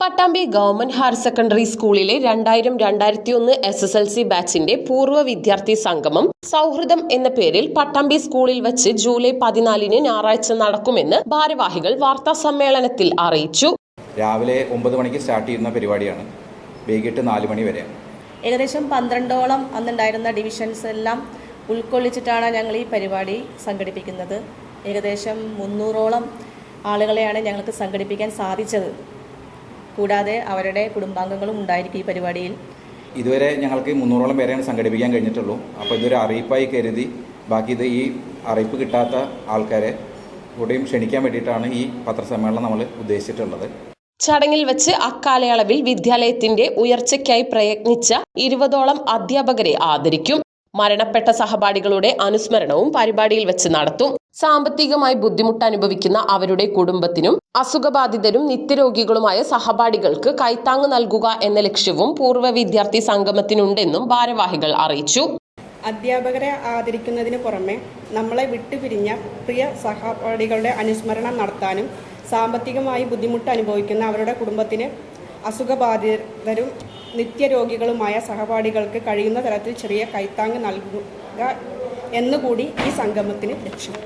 Pattambi government higher secondary സ്കൂളിലെ രണ്ടായിരം രണ്ടായിരത്തി ഒന്ന് എസ് എസ് എൽ സി ബാച്ചിന്റെ പൂർവ വിദ്യാർത്ഥി സംഗമം സൗഹൃദം എന്ന പേരിൽ പട്ടാമ്പി സ്കൂളിൽ വച്ച് ജൂലൈ പതിനാലിന് ഞായറാഴ്ച നടക്കുമെന്ന് ഭാരവാഹികൾ വാർത്താ സമ്മേളനത്തിൽ അറിയിച്ചു. രാവിലെ ഒമ്പത് മണിക്ക് സ്റ്റാർട്ട് ചെയ്യുന്ന പരിപാടിയാണ്. വൈകിട്ട് നാല് മണി വരെ. ഏകദേശം പന്ത്രണ്ടോളം അന്നുണ്ടായിരുന്ന ഡിവിഷൻസ് എല്ലാം ഉൾക്കൊള്ളിച്ചിട്ടാണ് ഞങ്ങൾ ഈ പരിപാടി സംഘടിപ്പിക്കുന്നത്. ഏകദേശം മുന്നൂറോളം ആളുകളെയാണ് ഞങ്ങൾക്ക് സംഘടിപ്പിക്കാൻ സാധിച്ചത്. കൂടാതെ അവരുടെ കുടുംബാംഗങ്ങളും ഉണ്ടായിരിക്കും ഈ പരിപാടിയിൽ. ഇതുവരെ ഞങ്ങൾക്ക് മുന്നൂറോളം പേരെയാണ് സംഘടിപ്പിക്കാൻ കഴിഞ്ഞിട്ടുള്ളൂ. അപ്പോൾ ഇതൊരു അറിയിപ്പായി കരുതി ബാക്കി ഇത് ഈ അറിയിപ്പ് കിട്ടാത്ത ആൾക്കാരെ കൂടെയും ക്ഷണിക്കാൻ വേണ്ടിയിട്ടാണ് ഈ പത്രസമ്മേളനം നമ്മൾ ഉദ്ദേശിച്ചിട്ടുള്ളത്. ചടങ്ങിൽ വെച്ച് അക്കാലയളവിൽ വിദ്യാലയത്തിന്റെ ഉയർച്ചയ്ക്കായി പ്രയത്നിച്ച ഇരുപതോളം അധ്യാപകരെ ആദരിക്കും. മരണപ്പെട്ട സഹപാഠികളുടെ അനുസ്മരണവും പരിപാടിയിൽ വെച്ച് നടത്തും. സാമ്പത്തികമായി ബുദ്ധിമുട്ട് അനുഭവിക്കുന്ന അവരുടെ കുടുംബത്തിനും അസുഖബാധിതരും നിത്യരോഗികളുമായ സഹപാഠികൾക്ക് കൈത്താങ് നൽകുക എന്ന ലക്ഷ്യവും പൂർവ വിദ്യാർത്ഥി സംഗമത്തിനുണ്ടെന്നും ഭാരവാഹികൾ അറിയിച്ചു. അധ്യാപകരെ ആദരിക്കുന്നതിന് പുറമെ നമ്മളെ വിട്ടുപിരിഞ്ഞ പ്രിയ സഹപാഠികളുടെ അനുസ്മരണം നടത്താനും സാമ്പത്തികമായി ബുദ്ധിമുട്ട് അനുഭവിക്കുന്ന അവരുടെ കുടുംബത്തിന് അസുഖബാധിതരും നിത്യരോഗികളുമായ സഹപാഠികൾക്ക് കഴിയുന്ന തരത്തിൽ ചെറിയ കൈത്താങ് നൽകുക എന്നുകൂടി ഈ സംഗമത്തിന് ലക്ഷ്യം.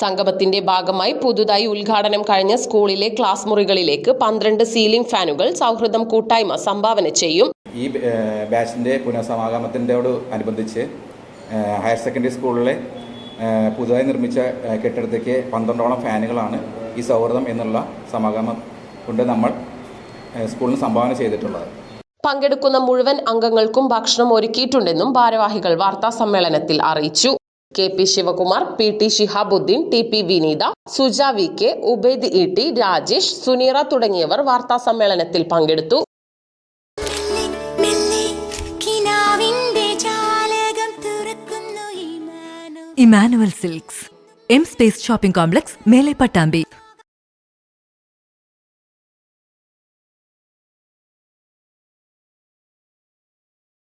സംഗമത്തിന്റെ ഭാഗമായി പുതുതായി ഉദ്ഘാടനം കഴിഞ്ഞ സ്കൂളിലെ ക്ലാസ് മുറികളിലേക്ക് പന്ത്രണ്ട് സീലിംഗ് ഫാനുകൾ സൗഹൃദം കൂട്ടായ്മ സംഭാവന ചെയ്യും. ഈ ബാച്ചിന്റെ പുനഃസമാഗമത്തിനോട് അനുബന്ധിച്ച് ഹയർ സെക്കൻഡറി സ്കൂളിലെ പുതുതായി നിർമ്മിച്ച കെട്ടിടത്തേക്ക് പന്ത്രണ്ടോളം ഫാനുകളാണ് ഈ സൗഹൃദം എന്നുള്ള സമാഗമം കൊണ്ട് നമ്മൾ സ്കൂളിന് സംഭാവന ചെയ്തിട്ടുള്ളത്. പങ്കെടുക്കുന്ന മുഴുവൻ അംഗങ്ങൾക്കും ഭക്ഷണം ഒരുക്കിയിട്ടുണ്ടെന്നും ഭാരവാഹികൾ വാർത്താ സമ്മേളനത്തിൽ അറിയിച്ചു. K P Sivakumar P T Shihabuddin T P Vineetha Suja V K Ubaid E T Rajesh Suneera തുടങ്ങിയവർ വാർത്താ സമ്മേളനത്തിൽ പങ്കെടുത്തു. Emmanuel silks M space shopping complex Mele Pattambi